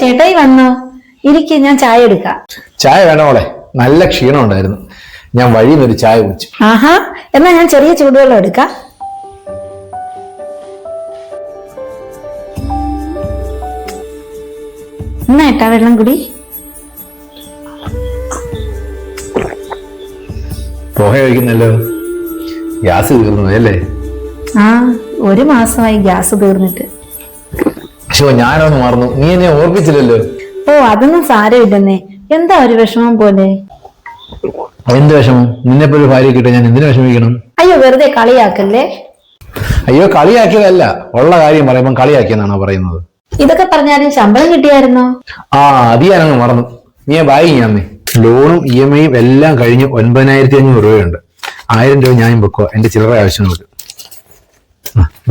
ചേട്ടായി വന്നോ. ഇരിക്കെ ഞാൻ ചായ എടുക്കാം. ചായ വേണോളെ നല്ല ക്ഷീണം ഉണ്ടായിരുന്നു. ഞാൻ വഴിയിൽ നിന്ന് ഒരു ചായ കുടിച്ചു. ആഹാ എന്നാ ഞാൻ ചെറിയ ചൂടുവെള്ളം എടുക്കാം. എന്നാ ഏട്ടാ വെള്ളം കുടി. പുക കഴിക്കുന്നല്ലോ. ഗ്യാസ് തീർന്നു അല്ലേ ആ ഒരു മാസമായി ഗ്യാസ് തീർന്നിട്ട്. പക്ഷോ ഞാനൊന്ന് മറന്നു നീ എന്നെ ഓർപ്പിച്ചില്ലല്ലോ? ഓ അതൊന്നും സാരമില്ലെന്നേ. എന്താ ഒരു വിഷമം പോലെ? എന്ത് വിഷമം? നിന്നെ പോലെ ഭാര്യ കിട്ടാൻ ഞാൻ എന്തിനു വിഷമിക്കണം? അയ്യോ വെറുതെ കളിയാക്കല്ലേ? അയ്യോ കളിയാക്കിയതല്ല. ഉള്ള കാര്യം പറയുമ്പോൾ കളിയാക്കിയെന്നാണോ പറയുന്നത്. ഇതൊക്കെ പറഞ്ഞാലും ശമ്പളം കിട്ടിയായിരുന്നോ? ആ അത് ഞാനങ്ങ് മറന്നു. നീ ബായി ഞാന്നേ ലോണും ഇ എം ഐയും എല്ലാം കഴിഞ്ഞ് ഒൻപതിനായിരത്തി അഞ്ഞൂറ് രൂപയുണ്ട്. ആയിരം രൂപ ഞാൻ വെക്കുക എന്റെ ചില്ലറ ആവശ്യങ്ങൾക്ക്.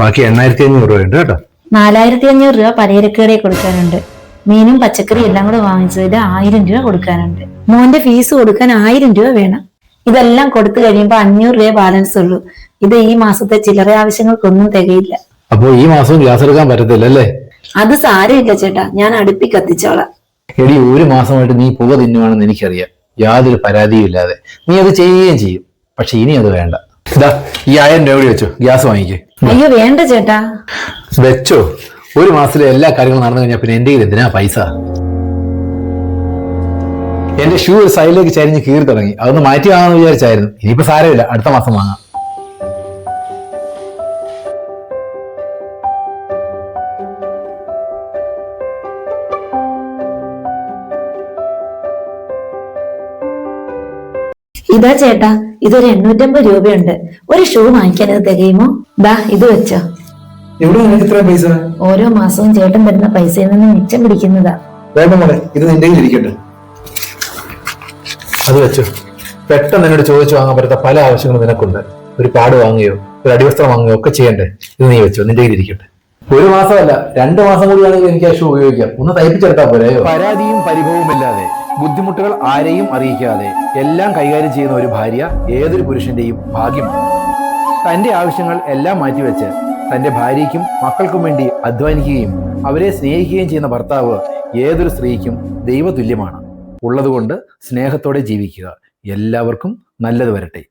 ബാക്കി എണ്ണായിരത്തി അഞ്ഞൂറ് രൂപയുണ്ട് കേട്ടോ. നാലായിരത്തി അഞ്ഞൂറ് രൂപ പലചരക്കടയിൽ കൊടുക്കാനുണ്ട്. മീനും പച്ചക്കറി എല്ലാം കൂടെ വാങ്ങിച്ചതിൽ ആയിരം രൂപ കൊടുക്കാനുണ്ട്. മോന്റെ ഫീസ് കൊടുക്കാൻ ആയിരം രൂപ വേണം. ഇതെല്ലാം കൊടുത്തു കഴിയുമ്പോൾ അഞ്ഞൂറ് രൂപ ബാലൻസ് ഉള്ളൂ. ഇത് ഈ മാസത്തെ ചില്ലറ ആവശ്യങ്ങൾക്കൊന്നും തികയില്ല. അപ്പോ ഈ മാസം ഗ്യാസ് എടുക്കാൻ പറ്റത്തില്ല അല്ലേ? അത് സാരമില്ല ചേട്ടാ. ഞാൻ അടുപ്പി കത്തിച്ചോളാം. എടി ഒരു മാസമായിട്ട് നീ പുക തിന്നുവാണെന്ന് എനിക്കറിയാം. യാതൊരു പരാതിയും ഇല്ലാതെ. നീ അത് ചെയ്യുകയും ചെയ്യും. പക്ഷെ ഇനി അത് വേണ്ട. ഇതാ ഈ ആയിരം രൂപ കൂടി വെച്ചോ. ഗ്യാസ് വാങ്ങിക്കേ. അയ്യോ വേണ്ട ചേട്ടാ. വെച്ചോ. ഒരു മാസത്തിലെ എല്ലാ കാര്യങ്ങളും നടന്നു കഴിഞ്ഞാൽ പിന്നെ എന്റെ കയ്യിൽ എന്തിനാ പൈസ? എന്റെ ഷൂ ഒരു സൈഡിലേക്ക് ചരിഞ്ഞ് കീറി തുടങ്ങി. അതൊന്ന് മാറ്റി വാങ്ങാന്ന് വിചാരിച്ചായിരുന്നു. ഇനിയിപ്പോ സാരമില്ല. അടുത്ത മാസം വാങ്ങാം. ഇതാ ചേട്ടാ. ഇതൊരു എണ്ണൂറ്റമ്പത് രൂപയുണ്ട്. ഒരു ഷൂ വാങ്ങിക്കാൻ ഇത് തികയുമോ? ദാ ഇത് വെച്ചോ. എവിടെ നിനക്ക് ഇത്ര പൈസ? ഓരോ മാസവും ചേട്ടൻ തരുന്ന പൈസയിൽ നിന്ന് മിച്ചം പിടിക്കുന്നതാ. ഇത് നിന്റെ ഇരിക്കട്ടെ. അത് വെച്ചു. പെട്ടെന്ന് എന്നോട് ചോദിച്ചു വാങ്ങാൻ പറ്റാത്ത പല ആവശ്യങ്ങളും നിനക്കുണ്ട്. ഒരു പാട് വാങ്ങുകയോ ഒരു അടിവസ്ത്രം വാങ്ങുകയോ ഒക്കെ ചെയ്യണ്ടേ? ഇത് നീ വെച്ചോ നിന്റെ കയ്യിൽ ഇരിക്കട്ടെ. ഒരു മാസമല്ല രണ്ട് മാസം കൂടിയാണെങ്കിൽ എനിക്ക് ഷൂ ഉപയോഗിക്കാം. ഒന്ന് തയ്പ്പിച്ചെടുത്താൽ പോലെ പരാതിയും പരിഭവവും ഇല്ലാതെ ബുദ്ധിമുട്ടുകൾ ആരെയും അറിയിക്കാതെ എല്ലാം കൈകാര്യം ചെയ്യുന്ന ഒരു ഭാര്യ ഏതൊരു പുരുഷന്റെയും ഭാഗ്യമാണ് തന്റെ ആവശ്യങ്ങൾ എല്ലാം മാറ്റിവെച്ച് തന്റെ ഭാര്യയ്ക്കും മക്കൾക്കും വേണ്ടി അധ്വാനിക്കുകയും അവരെ സ്നേഹിക്കുകയും ചെയ്യുന്ന ഭർത്താവ് ഏതൊരു സ്ത്രീക്കും ദൈവതുല്യമാണ്. ഉള്ളതുകൊണ്ട് സ്നേഹത്തോടെ ജീവിക്കുക. എല്ലാവർക്കും നല്ലത് വരട്ടെ.